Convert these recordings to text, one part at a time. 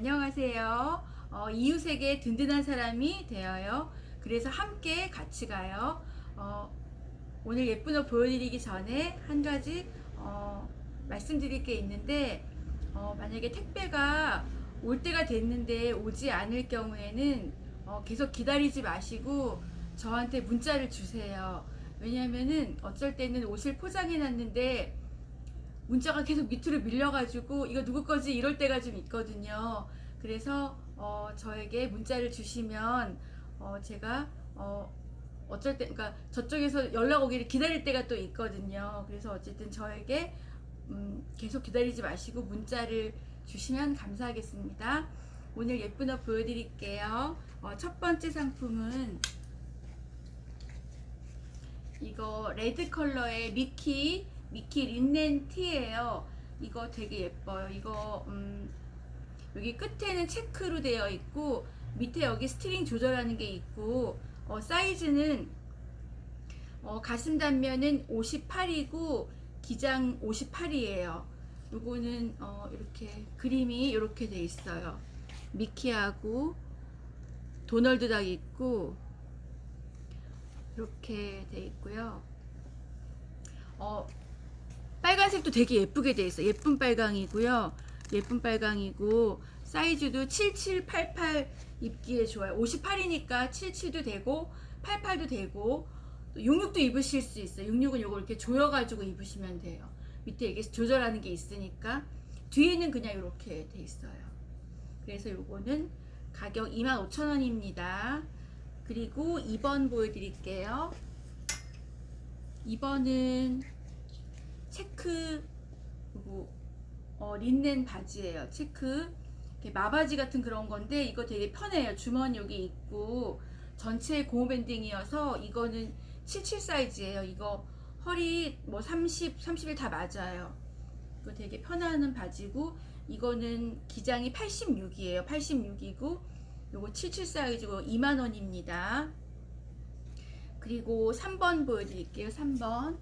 안녕하세요. 어, 이웃에게 든든한 사람이 되어요. 그래서 함께 같이 가요. 어, 오늘 예쁜 옷 보여드리기 전에 한 가지 어, 말씀드릴 게 있는데 어, 만약에 택배가 올 때가 됐는데 오지 않을 경우에는 어, 계속 기다리지 마시고 저한테 문자를 주세요. 왜냐하면은 어쩔 때는 옷을 포장해 놨는데 문자가 계속 밑으로 밀려가지고 이거 누구 거지 이럴 때가 좀 있거든요. 그래서 어, 저에게 문자를 주시면 어, 제가 어, 어쩔 때 그러니까 저쪽에서 연락 오기를 기다릴 때가 또 있거든요. 그래서 어쨌든 저에게 음, 계속 기다리지 마시고 문자를 주시면 감사하겠습니다. 오늘 예쁜 옷 보여드릴게요. 어, 첫 번째 상품은 이거 레드 컬러의 미키 미키 린넨 티예요. 이거 되게 예뻐요. 이거 음, 여기 끝에는 체크로 되어 있고 밑에 여기 스트링 조절하는 게 있고 어, 사이즈는 어, 가슴 단면은 58이고 기장 58이에요. 요거는 어, 이렇게 그림이 이렇게 돼 있어요. 미키하고 도널드 닭 있고 이렇게 돼 있고요. 어, 빨간색도 되게 예쁘게 돼 있어요. 예쁜 빨강이고요. 예쁜 빨강이고 사이즈도 7788 입기에 좋아요. 58이니까 77도 되고 88도 되고 66도 입으실 수 있어요. 66은 요거 이렇게 조여가지고 입으시면 돼요. 밑에 이게 조절하는 게 있으니까 뒤에는 그냥 이렇게 돼 있어요. 그래서 요거는 가격 25,000원입니다. 그리고 2번 보여드릴게요. 2번은 체크 그리고 어, 린넨 바지예요. 체크 마바지 같은 그런 건데 이거 되게 편해요. 주머니 여기 있고 전체 고무 밴딩이어서 이거는 77 사이즈예요. 이거 허리 뭐 30, 31 다 맞아요. 이거 되게 편안한 바지고 이거는 기장이 86이에요. 86이고 요거 77 사이즈고 2만 원입니다. 그리고 3번 보여드릴게요. 3번.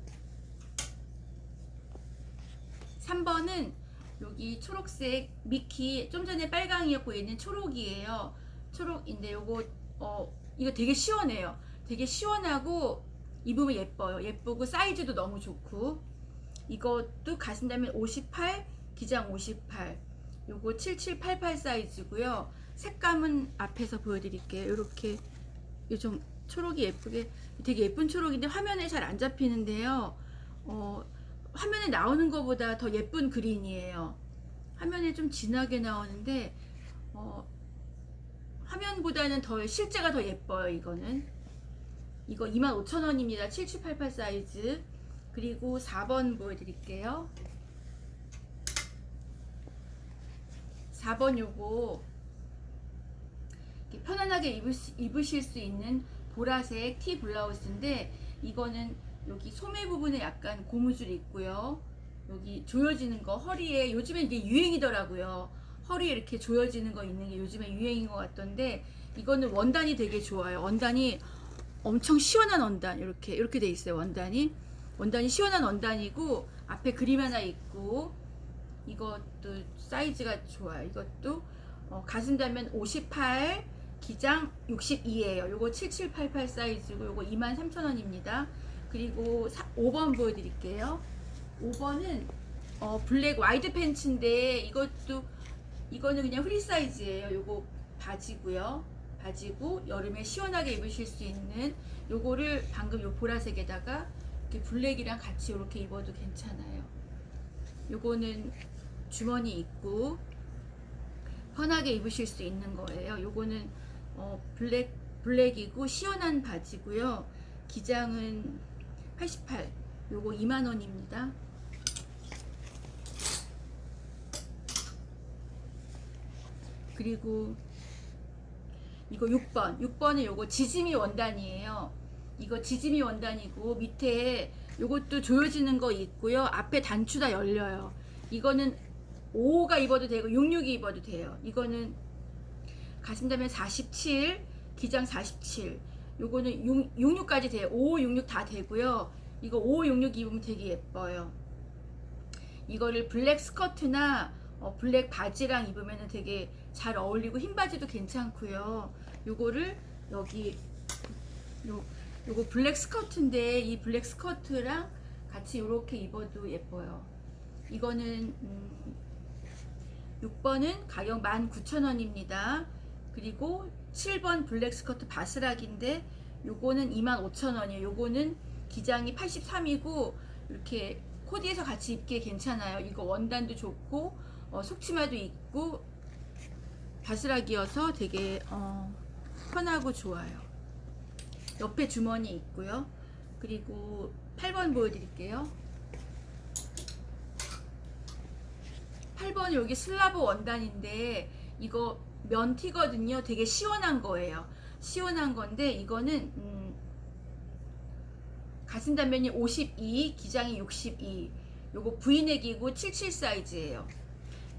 3번은 여기 초록색 미키 좀 전에 빨강이었고 얘는 초록이에요. 초록인데 요거 어 이거 되게 시원해요. 되게 시원하고 입으면 예뻐요. 예쁘고 사이즈도 너무 좋고 이것도 가슴다면 58, 기장 58. 요거 7788 사이즈고요. 색감은 앞에서 보여드릴게요. 이렇게 좀 초록이 예쁘게 되게 예쁜 초록인데 화면에 잘 안 잡히는데요. 어, 화면에 나오는 것보다 더 예쁜 그린이에요. 화면에 좀 진하게 나오는데 어, 화면보다는 더 실제가 더 예뻐요. 이거는 이거 25,000원입니다. 7788 사이즈 그리고 4번 보여드릴게요. 4번 요거 편안하게 입을 수, 입으실 수 있는 보라색 티 블라우스인데 이거는 여기 소매 부분에 약간 고무줄 있고요. 여기 조여지는 거 허리에 요즘에 이게 유행이더라고요. 허리에 이렇게 조여지는 거 있는 게 요즘에 유행인 것 같던데 이거는 원단이 되게 좋아요. 원단이 엄청 시원한 원단 이렇게 이렇게 돼 있어요. 원단이 원단이 시원한 원단이고 앞에 그림 하나 있고 이것도 사이즈가 좋아요. 이것도 어, 가슴 단면 58 기장 62예요. 요거 7788 사이즈고 요거 23,000원입니다. 그리고 5번 보여드릴게요. 5번은 어, 블랙 와이드 팬츠인데 이것도 이거는 그냥 프리 사이즈예요. 요거 바지고요. 바지고 여름에 시원하게 입으실 수 있는 요거를 방금 요 보라색에다가 이렇게 블랙이랑 같이 이렇게 입어도 괜찮아요. 요거는 주머니 있고 편하게 입으실 수 있는 거예요. 요거는 어, 블랙 블랙이고 시원한 바지고요. 기장은 88. 요거 2만 원입니다. 그리고 이거 6번. 6번은 요거 지짐이 원단이에요. 이거 지짐이 원단이고 밑에 요것도 조여지는 거 있고요. 앞에 단추 다 열려요. 이거는 5가 입어도 되고 66이 입어도 돼요. 이거는 가슴다면 47, 기장 47. 요거는 6, 66까지 돼요. 5, 66 다 되고요. 이거 5, 66 입으면 되게 예뻐요. 이거를 블랙 스커트나 어, 블랙 바지랑 입으면 되게 잘 어울리고 흰 바지도 괜찮고요. 요거를 여기 요 요거 블랙 스커트인데 이 블랙 스커트랑 같이 이렇게 입어도 예뻐요. 이거는 음, 6번은 가격 19,000원입니다. 그리고 7번 블랙 스커트 바스락인데 요거는 25,000원이에요. 요거는 기장이 83이고 이렇게 코디에서 같이 입기에 괜찮아요. 이거 원단도 좋고 어, 속치마도 있고 바스락이어서 되게 어, 편하고 좋아요. 옆에 주머니 있고요. 그리고 8번 보여드릴게요. 8번 여기 슬라브 원단인데 이거 면티거든요. 되게 시원한 거예요. 시원한 건데 이거는 음, 가슴 단면이 52, 기장이 62. 요거 V넥이고 77 사이즈예요.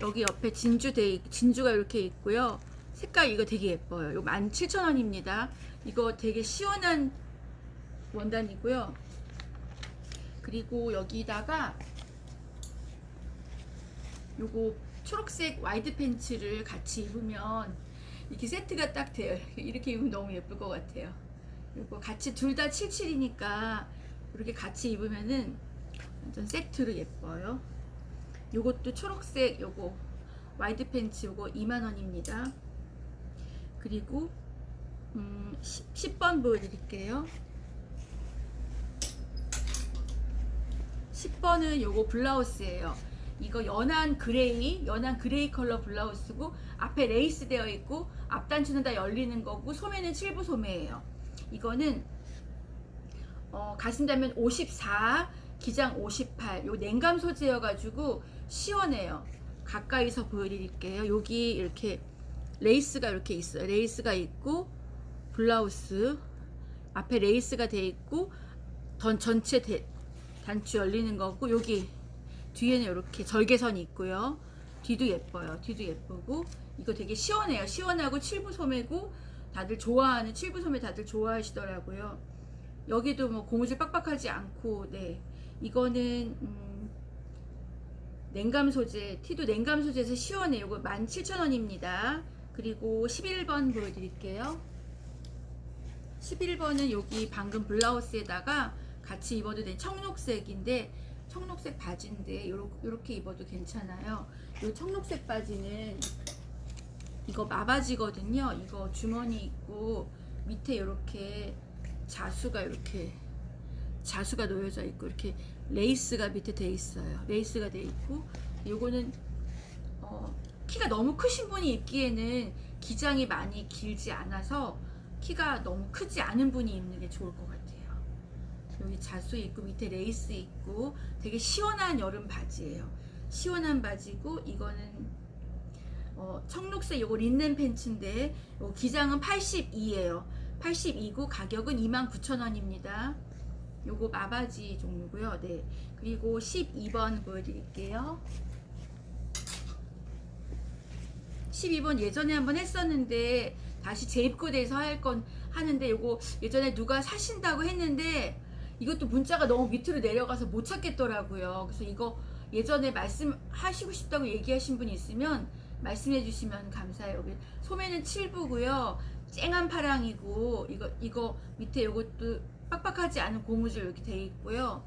여기 옆에 진주 돼 진주가 이렇게 있고요. 색깔 이거 되게 예뻐요. 이거 17,000원입니다. 이거 되게 시원한 원단이고요. 그리고 여기다가 요거 초록색 와이드 팬츠를 같이 입으면 이렇게 세트가 딱 돼요. 이렇게 입으면 너무 예쁠 것 같아요. 요거 같이 둘 다 77이니까 이렇게 같이 입으면은 완전 세트로 예뻐요. 요것도 초록색 요거 와이드 팬츠 요거 2만 원입니다. 그리고 음, 10, 번 보여드릴게요. 10번은 요거 블라우스예요. 이거 연한 그레이, 연한 그레이 컬러 블라우스고 앞에 레이스 되어 있고 앞단추는 다 열리는 거고 소매는 칠부 소매예요. 이거는 어, 가슴 단면 54, 기장 58. 요 냉감 소재여 가지고 시원해요. 가까이서 보여드릴게요. 여기 이렇게 레이스가 이렇게 있어요. 레이스가 있고 블라우스 앞에 레이스가 돼 있고 던 전체 대, 단추 열리는 거고 여기 뒤에는 이렇게 절개선이 있고요. 뒤도 예뻐요. 뒤도 예쁘고 이거 되게 시원해요. 시원하고 칠부 소매고 다들 좋아하는 칠부 소매 다들 좋아하시더라고요. 여기도 뭐 고무줄 빡빡하지 않고 네 이거는 음, 냉감 소재 티도 냉감 소재에서 시원해요. 이거 17,000원입니다. 그리고 11번 보여드릴게요. 11번은 여기 방금 블라우스에다가 같이 입어도 된 청록색인데 청록색 바지인데 요렇게 입어도 괜찮아요. 이 청록색 바지는 이거 마바지거든요. 이거 주머니 있고 밑에 이렇게 자수가 이렇게 자수가 놓여져 있고 이렇게 레이스가 밑에 돼 있어요. 레이스가 돼 있고 요거는 어, 키가 너무 크신 분이 입기에는 기장이 많이 길지 않아서 키가 너무 크지 않은 분이 입는 게 좋을 것 같아요. 여기 자수 있고 밑에 레이스 있고 되게 시원한 여름 바지예요. 시원한 바지고 이거는 어, 청록색 요거 린넨 팬츠인데 요 기장은 82예요. 82고 가격은 29,000원입니다. 요거 마바지 종류고요. 네. 그리고 12번 보여드릴게요. 12번 예전에 한번 했었는데 다시 재입고돼서 할 건 하는데 요거 예전에 누가 사신다고 했는데 이것도 문자가 너무 밑으로 내려가서 못 찾겠더라고요. 그래서 이거 예전에 말씀하시고 싶다고 얘기하신 분 있으면 말씀해 주시면 감사해요. 여기 소매는 7부고요. 쨍한 파랑이고 이거 이거 밑에 이것도 빡빡하지 않은 고무줄 이렇게 돼 있고요.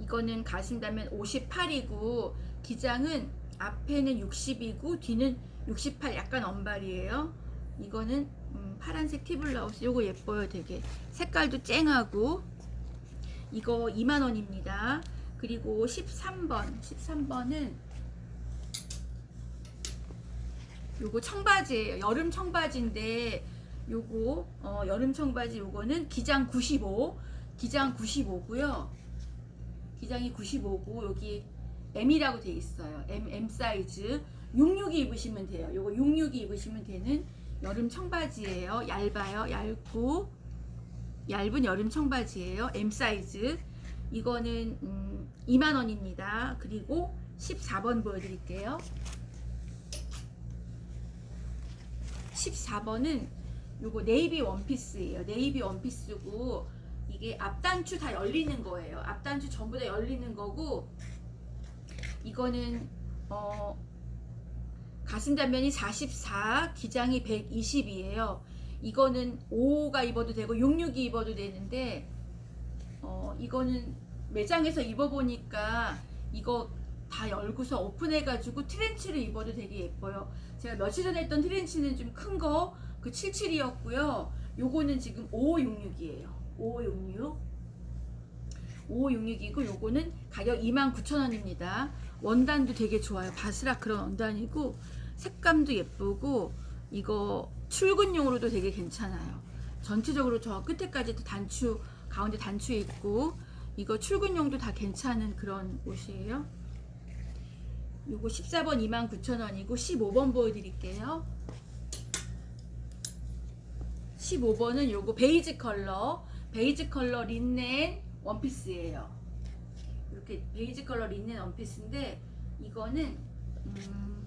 이거는 가신다면 58이고 기장은 앞에는 60이고 뒤는 68 약간 언발이에요. 이거는 음, 파란색 티블라우스 요거 예뻐요 되게. 색깔도 쨍하고. 이거 2만원입니다. 그리고 13번. 13번은 요거 청바지예요. 여름 청바지인데 요거 어, 여름 청바지 요거는 기장 95 기장 95고요. 기장이 95고 여기 M이라고 돼 있어요. M, M 사이즈. 66이 입으시면 돼요. 요거 66이 입으시면 되는 여름 청바지예요. 얇아요. 얇고 얇은 여름 청바지예요. M 사이즈. 이거는 음, 2만 원입니다. 그리고 14번 보여드릴게요. 14번은 요거 네이비 원피스예요. 네이비 원피스고 이게 앞단추 다 열리는 거예요. 앞단추 전부 다 열리는 거고 이거는 어, 가슴 단면이 44, 기장이 120이에요. 이거는 5가 입어도 되고 66이 입어도 되는데 어, 이거는 매장에서 입어보니까 이거 다 열고서 오픈해가지고 트렌치를 입어도 되게 예뻐요. 제가 며칠 전에 했던 트렌치는 좀 큰 거, 그 77이었고요. 요거는 지금 5566이에요. 5566. 5566이고 요거는 가격 29,000원입니다. 원단도 되게 좋아요. 바스락 그런 원단이고 색감도 예쁘고 이거 출근용으로도 되게 괜찮아요. 전체적으로 저 끝에까지 단추 가운데 단추 있고 이거 출근용도 다 괜찮은 그런 옷이에요. 요거 14번 29,000원이고 15번 보여드릴게요. 15번은 요거 베이지 컬러 베이지 컬러 린넨 원피스예요. 이렇게 베이지 컬러 린넨 원피스인데 이거는 음,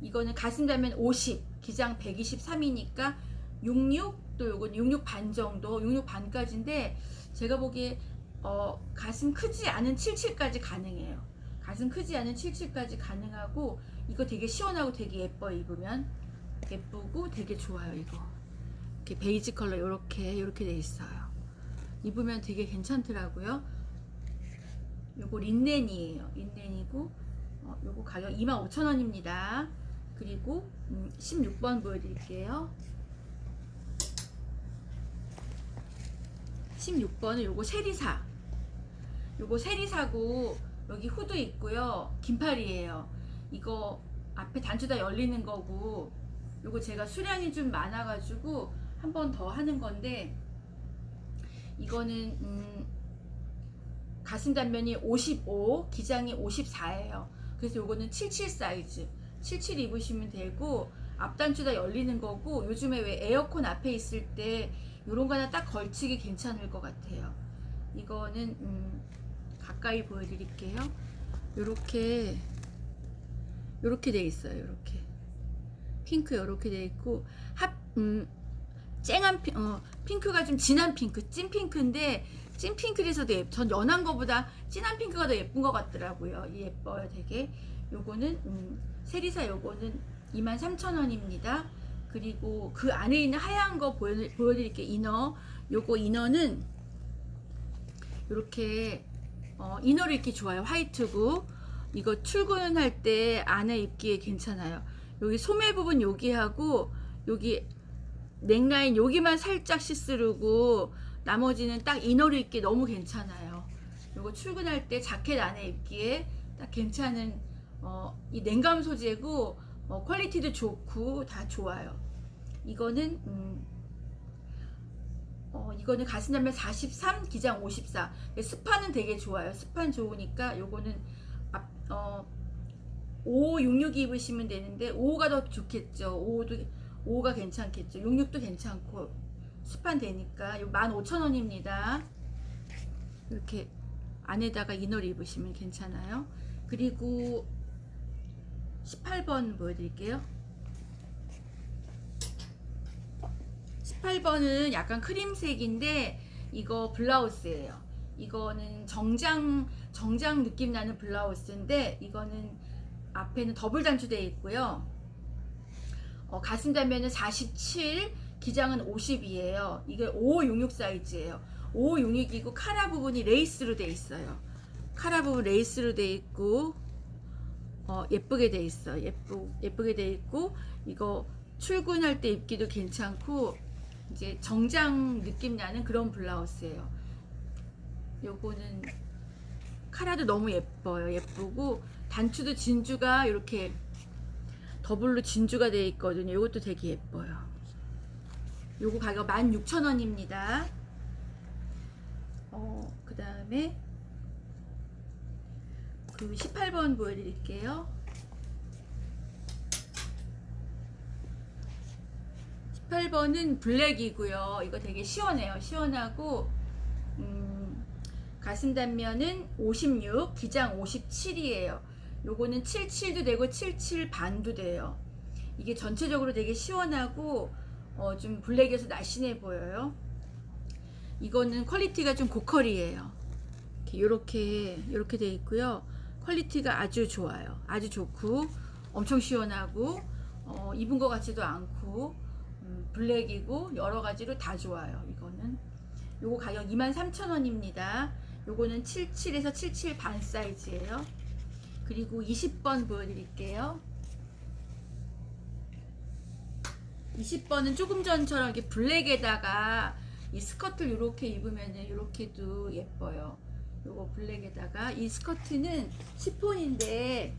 이거는 가슴 단면 50 기장 123이니까 66 또 요건 66 반 정도 66 반까지인데 제가 보기에 어, 가슴 크지 않은 77까지 가능해요. 가슴 크지 않은 77까지 가능하고 이거 되게 시원하고 되게 예뻐 입으면. 예쁘고 되게 좋아요 이거. 이렇게 베이지 컬러 이렇게 이렇게 돼 있어요. 입으면 되게 괜찮더라고요. 요거 린넨이에요. 린넨이고 어, 요거 가격 25,000원입니다 그리고 음, 16번 보여드릴게요. 16번은 요거 세리사. 요거 세리사고 여기 후드 있고요. 긴팔이에요. 이거 앞에 단추 다 열리는 거고 요거 제가 수량이 좀 많아가지고 한 번 더 하는 건데 이거는 음, 가슴 단면이 55 기장이 54예요. 그래서 요거는 77 사이즈 77 입으시면 되고 앞단추 다 열리는 거고 요즘에 왜 에어컨 앞에 있을 때 요런 거 하나 딱 걸치기 괜찮을 것 같아요. 이거는 음, 가까이 보여드릴게요. 요렇게 요렇게 돼 있어요 요렇게. 핑크 요렇게 돼 있고 합 음, 쨍한 핑, 어, 핑크가 좀 진한 핑크 찐 핑크인데 찐 핑크에서도 예, 전 연한 거보다 진한 핑크가 더 예쁜 것 같더라고요. 예뻐요 되게. 요거는 음, 세리사 요거는 23,000원입니다. 그리고 그 안에 있는 하얀 거 보여, 보여드릴게요. 이너. 요거 이너는 이렇게 어, 이너를 입기 좋아요. 화이트고. 이거 출근할 때 안에 입기에 괜찮아요. 여기 소매 부분 여기하고 여기 넥라인 여기만 살짝 시스루고 나머지는 딱 이너를 입기 너무 괜찮아요. 요거 출근할 때 자켓 안에 입기에 딱 괜찮은 어, 이 냉감 소재고 어, 퀄리티도 좋고 다 좋아요 이거는 음, 어, 이거는 가슴 단면 43, 기장 54. 스파는 되게 좋아요. 스파는 좋으니까 요거는 앞, 어, 5, 66 입으시면 되는데 5가 더 좋겠죠. 5도 5가 괜찮겠죠. 66도 괜찮고 스판 되니까 요 15,000원입니다. 이렇게 안에다가 이너를 입으시면 괜찮아요. 그리고 18번 보여드릴게요. 18번은 약간 크림색인데 이거 블라우스예요. 이거는 정장 정장 느낌 나는 블라우스인데 이거는 앞에는 더블 단추되어 있고요. 어, 가슴 단면은 47, 기장은 50이에요. 이게 5566 사이즈예요. 5566이고 카라 부분이 레이스로 돼 있어요. 카라 부분 레이스로 돼 있고 어, 예쁘게 돼 있어. 예쁘 예쁘게 돼 있고 이거 출근할 때 입기도 괜찮고 이제 정장 느낌 나는 그런 블라우스예요. 요거는 카라도 너무 예뻐요. 예쁘고 단추도 진주가 이렇게 더블로 진주가 되어 있거든요. 이것도 되게 예뻐요. 요거 가격 16,000원입니다. 어, 그 다음에 그 18번 보여드릴게요. 18번은 블랙이고요. 이거 되게 시원해요. 시원하고 음, 가슴 단면은 56, 기장 57이에요. 요거는 77도 되고 77 반도 돼요. 이게 전체적으로 되게 시원하고 어, 좀 블랙에서 날씬해 보여요. 이거는 퀄리티가 좀 고퀄이에요. 이렇게 요렇게 돼 있고요. 퀄리티가 아주 좋아요. 아주 좋고 엄청 시원하고 어, 입은 것 같지도 않고 음, 블랙이고 여러 가지로 다 좋아요. 이거는 요거 가격 23,000원입니다. 요거는 77에서 77 반 사이즈예요. 그리고 20번 보여드릴게요. 20번은 조금 전처럼 이렇게 블랙에다가 이 스커트를 이렇게 입으면 이렇게도 예뻐요. 요거 블랙에다가 이 스커트는 시폰인데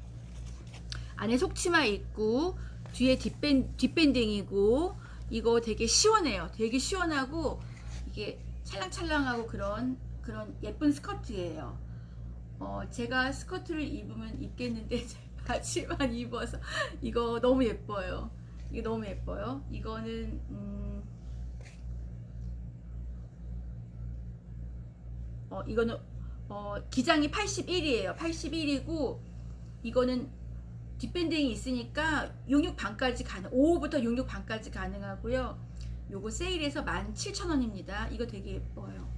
안에 속치마 있고 뒤에 뒷밴, 뒷밴딩이고 이거 되게 시원해요. 되게 시원하고 이게 찰랑찰랑하고 그런 그런 예쁜 스커트예요. 어, 제가 스커트를 입으면 입겠는데 바지만 입어서 이거 너무 예뻐요. 이게 너무 예뻐요. 이거는 음, 어, 이거는 어, 기장이 81이에요. 81이고 이거는 뒷밴딩이 있으니까 66 반까지 가능. 5호부터 66 반까지 가능하고요. 요거 세일해서 17,000원입니다. 이거 되게 예뻐요.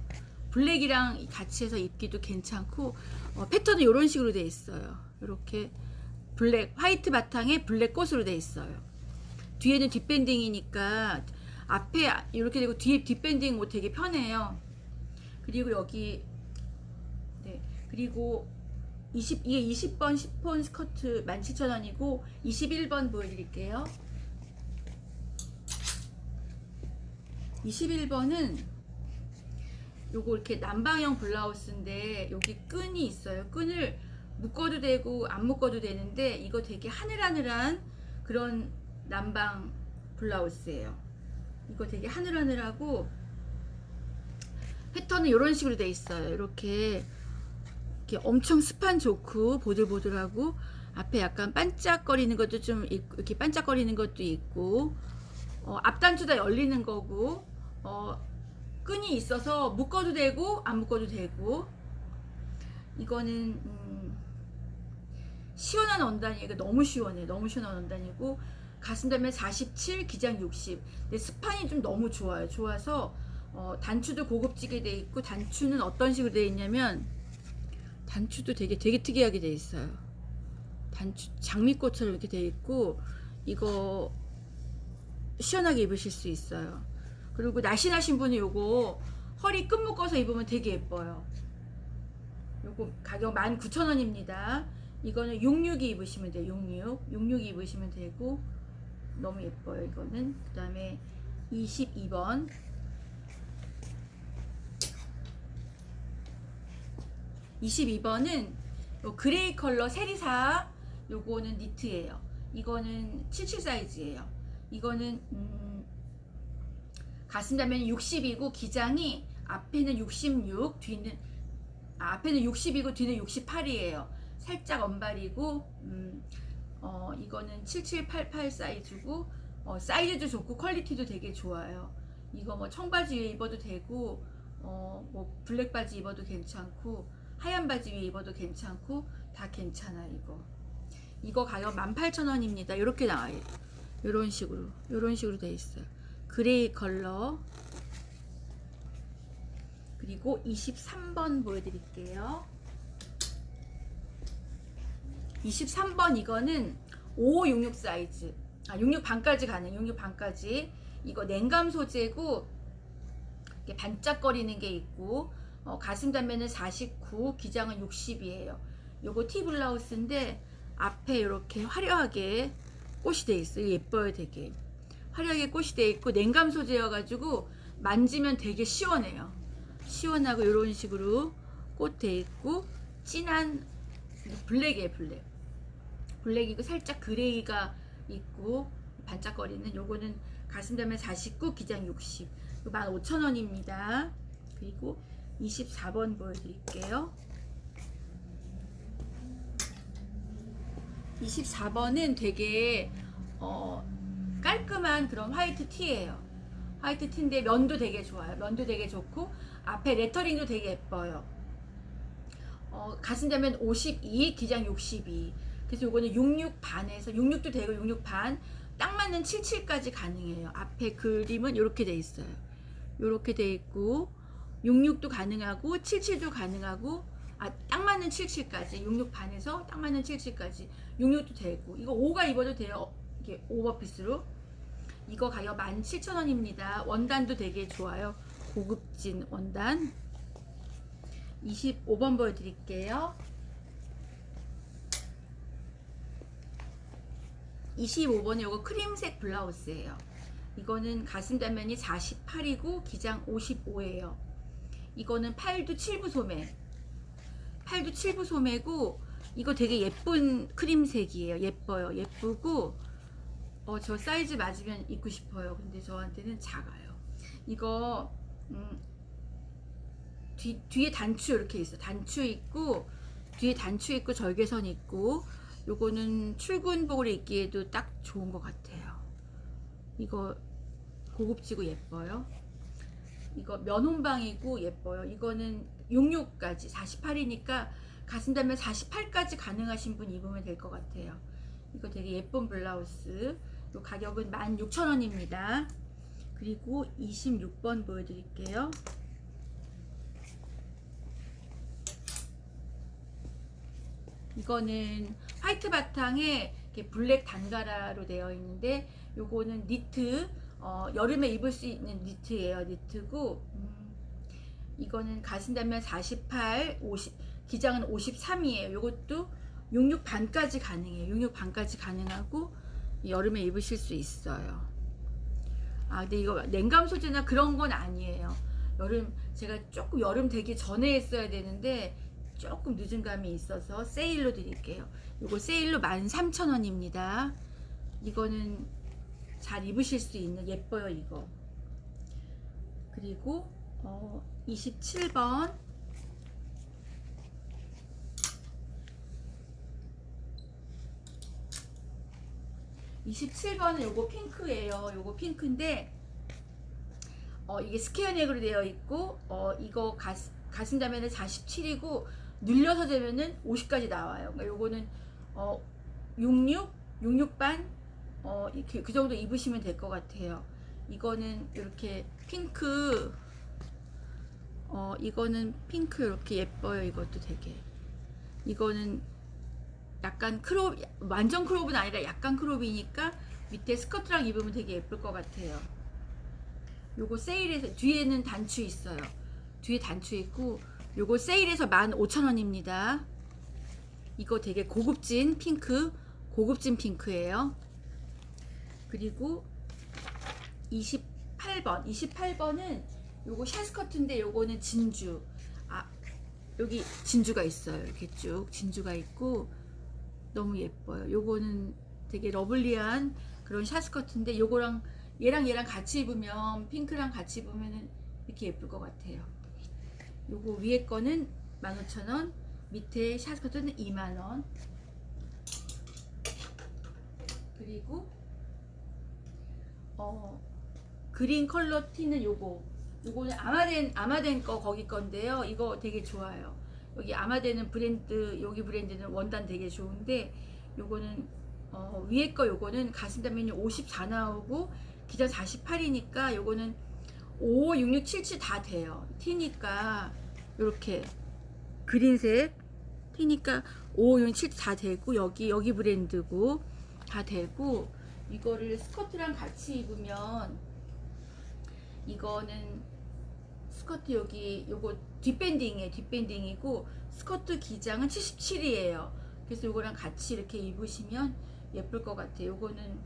블랙이랑 같이 해서 입기도 괜찮고 어, 패턴은 이런 식으로 돼 있어요. 이렇게 블랙 화이트 바탕에 블랙 꽃으로 돼 있어요. 뒤에는 뒷밴딩이니까 앞에 이렇게 되고 뒤에 뒷밴딩 뭐 되게 편해요. 그리고 여기 네 그리고 20 이게 20번 10번 스커트 17,000원이고 21번 보여드릴게요. 21번은 요거 이렇게 남방형 블라우스인데 여기 끈이 있어요. 끈을 묶어도 되고 안 묶어도 되는데 이거 되게 하늘하늘한 그런 남방 블라우스예요. 이거 되게 하늘하늘하고 패턴은 이런 식으로 돼 있어요. 이렇게 이렇게 엄청 스판 좋고 보들보들하고 앞에 약간 반짝거리는 것도 좀 있고 이렇게 반짝거리는 것도 있고 어, 앞단추 다 열리는 거고 어, 끈이 있어서 묶어도 되고 안 묶어도 되고 이거는 음, 시원한 원단이에요. 너무 시원해. 너무 시원한 원단이고 가슴다면 47, 기장 60. 근데 스판이 좀 너무 좋아요. 좋아서 어, 단추도 고급지게 돼 있고 단추는 어떤 식으로 돼 있냐면 단추도 되게 되게 특이하게 돼 있어요. 단추 장미꽃처럼 이렇게 돼 있고 이거 시원하게 입으실 수 있어요. 그리고 날씬하신 분은 요거 허리 끈 묶어서 입으면 되게 예뻐요. 요거 가격 19,000원입니다. 이거는 66이 입으시면 돼요. 66. 66이 입으시면 되고 너무 예뻐요. 이거는. 그다음에 22번. 22번은 그레이 컬러 세리사 요거는 니트예요. 이거는 77 사이즈예요. 이거는 음, 가슴다면 60이고 기장이 앞에는 66, 뒤는 아, 앞에는 60이고 뒤는 68이에요. 살짝 언발이고 음, 어, 이거는 7788 사이즈고 어, 사이즈도 좋고 퀄리티도 되게 좋아요. 이거 뭐 청바지 위에 입어도 되고 어, 뭐 블랙 바지 입어도 괜찮고 하얀 바지 위에 입어도 괜찮고 다 괜찮아 이거. 이거 가격 18,000원입니다. 이렇게 나와요. 이런 식으로 이런 식으로 돼 있어요. 그레이 컬러 그리고 23번 보여드릴게요. 23번 이거는 5566 사이즈 아 66 반까지 가능 66 반까지 이거 냉감 소재고 이렇게 반짝거리는 게 있고 어, 가슴 단면은 49 기장은 60이에요. 요거 티 블라우스인데 앞에 이렇게 화려하게 꽃이 돼 있어요. 예뻐요 되게. 화려하게 꽃이 돼 있고 냉감 소재여 가지고 만지면 되게 시원해요. 시원하고 이런 식으로 꽃 돼 있고 진한 블랙이에요 블랙. 블랙이고 살짝 그레이가 있고 반짝거리는 요거는 가슴 다면 49 기장 60 15,000원입니다. 그리고 24번 보여드릴게요. 24번은 되게 어, 깔끔한 그런 화이트 티예요. 화이트 티인데 면도 되게 좋아요. 면도 되게 좋고 앞에 레터링도 되게 예뻐요. 어, 가슴 되면 52 기장 62 그래서 요거는 66 반에서 66도 되고 66 반 딱 맞는 77까지 가능해요. 앞에 그림은 이렇게 돼 있어요. 이렇게 돼 있고 66도 가능하고 77도 가능하고 아, 딱 맞는 77까지. 66 반에서 딱 맞는 77까지. 66도 되고. 이거 5가 입어도 돼요. 이게 오버피스로. 이거 가격 17,000원입니다. 원단도 되게 좋아요. 고급진 원단. 25번 보여드릴게요. 25번은 이거 크림색 블라우스예요. 이거는 가슴 단면이 48이고 기장 55예요 이거는 팔도 7부 소매. 팔도 7부 소매고 이거 되게 예쁜 크림색이에요. 예뻐요. 예쁘고 어 저 사이즈 맞으면 입고 싶어요. 근데 저한테는 작아요. 이거 음, 뒤, 뒤에 단추 이렇게 있어. 단추 있고 뒤에 단추 있고 절개선 있고 요거는 출근복을 입기에도 딱 좋은 것 같아요. 이거 고급지고 예뻐요 이거 면혼방이고 예뻐요. 이거는 66까지 48이니까 가슴 단면 48까지 가능하신 분 입으면 될 것 같아요. 이거 되게 예쁜 블라우스. 이 가격은 16,000원입니다. 그리고 26번 보여드릴게요. 이거는 화이트 바탕에 블랙 단가라로 되어 있는데 요거는 니트 어, 여름에 입을 수 있는 니트예요. 니트고 음, 이거는 가슴 단면 48, 50, 기장은 53이에요. 요것도 66 반까지 가능해요. 66 반까지 가능하고 여름에 입으실 수 있어요. 아, 근데 이거 냉감 소재나 그런 건 아니에요. 여름 제가 조금 여름 되기 전에 했어야 되는데 조금 늦은 감이 있어서 세일로 드릴게요. 이거 세일로 13,000원입니다. 이거는 잘 입으실 수 있는 예뻐요 이거. 그리고 어, 27번 27번은 요거 핑크예요. 요거 핑크인데 어, 이게 스퀘어 넥으로 되어 있고 어, 이거 가스, 가슴 다면은 47이고 눌려서 되면은 50까지 나와요. 그러니까 요거는 어, 66, 66반 어, 이- 그, 그 정도 입으시면 될 것 같아요. 이거는 이렇게 핑크 어, 이거는 핑크 이렇게 예뻐요. 이것도 되게 이거는 약간 크롭 완전 크롭은 아니라 약간 크롭이니까 밑에 스커트랑 입으면 되게 예쁠 것 같아요. 요거 세일해서 뒤에는 단추 있어요. 뒤에 단추 있고 요거 세일해서 15,000원입니다. 이거 되게 고급진 핑크, 고급진 핑크예요. 그리고 28번, 28번은 요거 샤스커트인데 요거는 진주. 아, 여기 진주가 있어요. 이렇게 쭉 진주가 있고 너무 예뻐요. 요거는 되게 러블리한 그런 샤스커트인데 요거랑 얘랑 얘랑 같이 입으면 핑크랑 같이 입으면은 이렇게 예쁠 것 같아요. 요거 위에 거는 15,000원, 밑에 샤스커트는 2만원. 그리고 어 그린 컬러 티는 요거 요거는 아마덴 아마덴 거 거기 건데요. 이거 되게 좋아요. 여기 아마덴은 브랜드 여기 브랜드는 원단 되게 좋은데 요거는 어, 위에 거 요거는 가슴 단면이 54 나오고 기장 48이니까 요거는 5, 6, 6, 7, 7 다 돼요. 티니까 요렇게 그린색 티니까 5, 6, 7 다 되고 여기 여기 브랜드고 다 되고 이거를 스커트랑 같이 입으면 이거는 스커트 여기 요거 뒷밴딩이에요. 뒷밴딩이고 스커트 기장은 77이에요. 그래서 요거랑 같이 이렇게 입으시면 예쁠 것 같아요. 요거는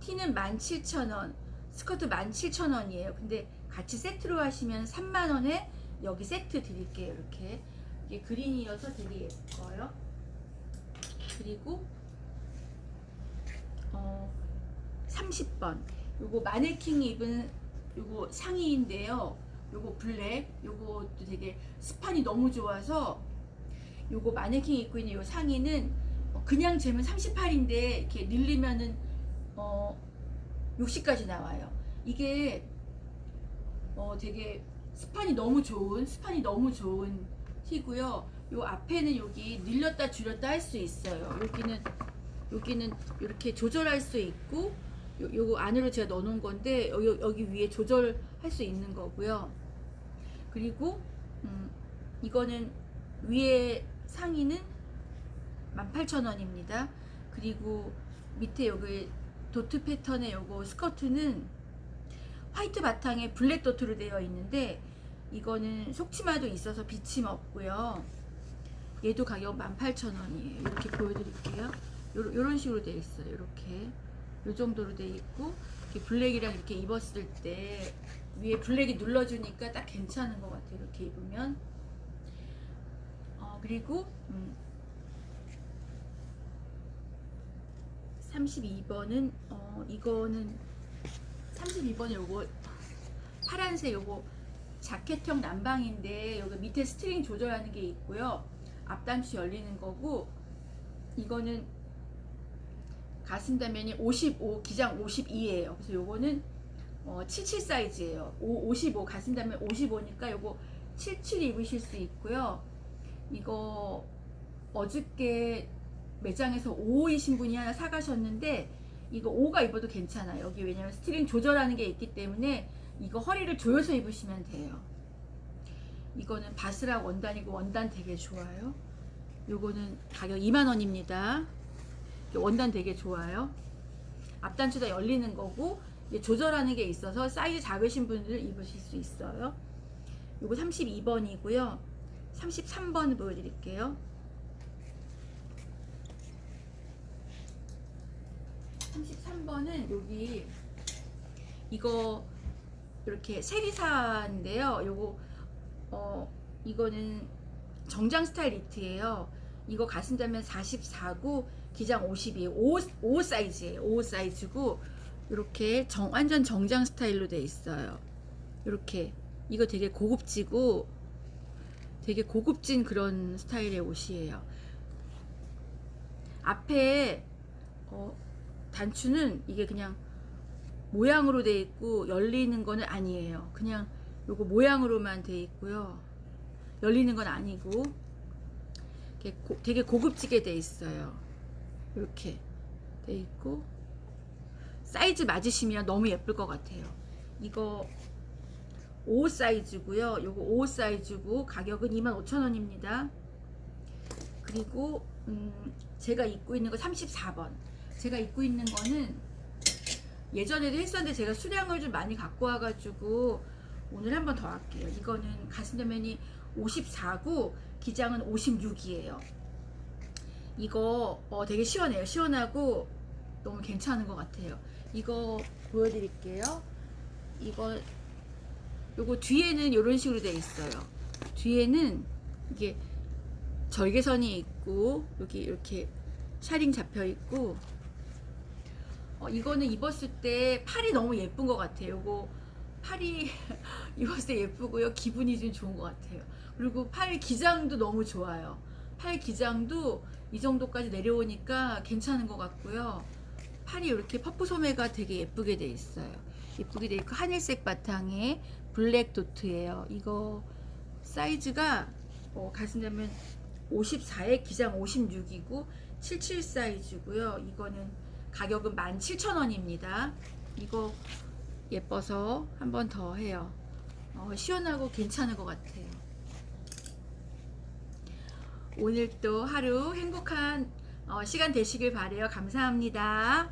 티는 17,000원, 스커트 17,000원이에요. 근데 같이 세트로 하시면 3만 원에 여기 세트 드릴게요. 이렇게 이게 그린이어서 되게 예뻐요. 그리고 어 30번 요거 마네킹 입은 요거 상의인데요. 요거 블랙 요것도 되게 스판이 너무 좋아서 요거 마네킹 입고 있는 요 상의는 어, 그냥 재면 38인데 이렇게 늘리면은 어 60까지 나와요. 이게 어 되게 스판이 너무 좋은 스판이 너무 좋은 티고요. 요 앞에는 여기 늘렸다 줄였다 할 수 있어요. 여기는 여기는 이렇게 조절할 수 있고 요, 요거 안으로 제가 넣어놓은 건데 여기, 여기 위에 조절할 수 있는 거고요. 그리고 음, 이거는 위에 상의는 18,000원입니다. 그리고 밑에 여기 도트 패턴의 요거 스커트는 화이트 바탕에 블랙 도트로 되어 있는데 이거는 속치마도 있어서 비침 없고요. 얘도 가격 18,000원이에요. 이렇게 보여드릴게요. 요, 요런 식으로 되어 있어요. 이렇게 요 정도로 되어 있고 이렇게 블랙이랑 이렇게 입었을 때 위에 블랙이 눌러주니까 딱 괜찮은 것 같아요. 이렇게 입으면 어, 그리고 음, 32번은 어, 이거는 32번에 요거 파란색 요거 자켓형 난방인데 여기 밑에 스트링 조절하는 게 있고요. 앞단추 열리는 거고 이거는 가슴다면이 55 기장 52예요. 그래서 요거는 어, 77 사이즈예요. 5, 55 가슴다면 55니까 요거 77 입으실 수 있고요. 이거 어저께 매장에서 5이신 분이 하나 사가셨는데 이거 5가 입어도 괜찮아요. 여기 왜냐면 스트링 조절하는 게 있기 때문에 이거 허리를 조여서 입으시면 돼요. 이거는 바스락 원단이고 원단 되게 좋아요. 요거는 가격 2만 원입니다. 원단 되게 좋아요. 앞단추 다 열리는 거고 조절하는 게 있어서 사이즈 작으신 분들 입으실 수 있어요. 요거 32번이고요. 33번 보여드릴게요. 33번은 여기 이거 이렇게 세리사인데요. 요거 어 이거는 정장 스타일 니트예요. 이거 가슴 자면 44구 기장 52 5, 5 사이즈예요. 5 사이즈고 이렇게 정, 완전 정장 스타일로 돼 있어요. 이렇게 이거 되게 고급지고 되게 고급진 그런 스타일의 옷이에요. 앞에 어, 단추는 이게 그냥 모양으로 돼 있고 열리는 거는 아니에요. 그냥 요거 모양으로만 돼 있고요. 열리는 건 아니고 되게 고급지게 돼 있어요. 이렇게 돼 있고 사이즈 맞으시면 너무 예쁠 것 같아요. 이거 5 사이즈고요. 요거 5 사이즈고 가격은 25,000원입니다. 그리고 음, 제가 입고 있는 거 34번. 제가 입고 있는 거는 예전에도 했었는데 제가 수량을 좀 많이 갖고 와가지고 오늘 한번 더 할게요. 이거는 가슴도면이 54구, 기장은 56이에요. 이거 어, 되게 시원해요. 시원하고 너무 괜찮은 것 같아요. 이거 보여드릴게요. 이거 요거 뒤에는 이런 식으로 돼 있어요. 뒤에는 이게 절개선이 있고 여기 이렇게 샤링 잡혀 있고 어, 이거는 입었을 때 팔이 너무 예쁜 것 같아요. 요거 팔이 입었을 때 예쁘고요. 기분이 좀 좋은 것 같아요. 그리고 팔 기장도 너무 좋아요. 팔 기장도 이 정도까지 내려오니까 괜찮은 것 같고요. 팔이 이렇게 퍼프 소매가 되게 예쁘게 돼 있어요. 예쁘게 돼 있고 하늘색 바탕에 블랙 도트예요. 이거 사이즈가 어, 가슴자면 54에 기장 56이고 77 사이즈고요. 이거는 가격은 17,000원입니다. 이거 예뻐서 한 번 더 해요. 어, 시원하고 괜찮은 것 같아요. 오늘도 하루 행복한 어, 시간 되시길 바래요. 감사합니다.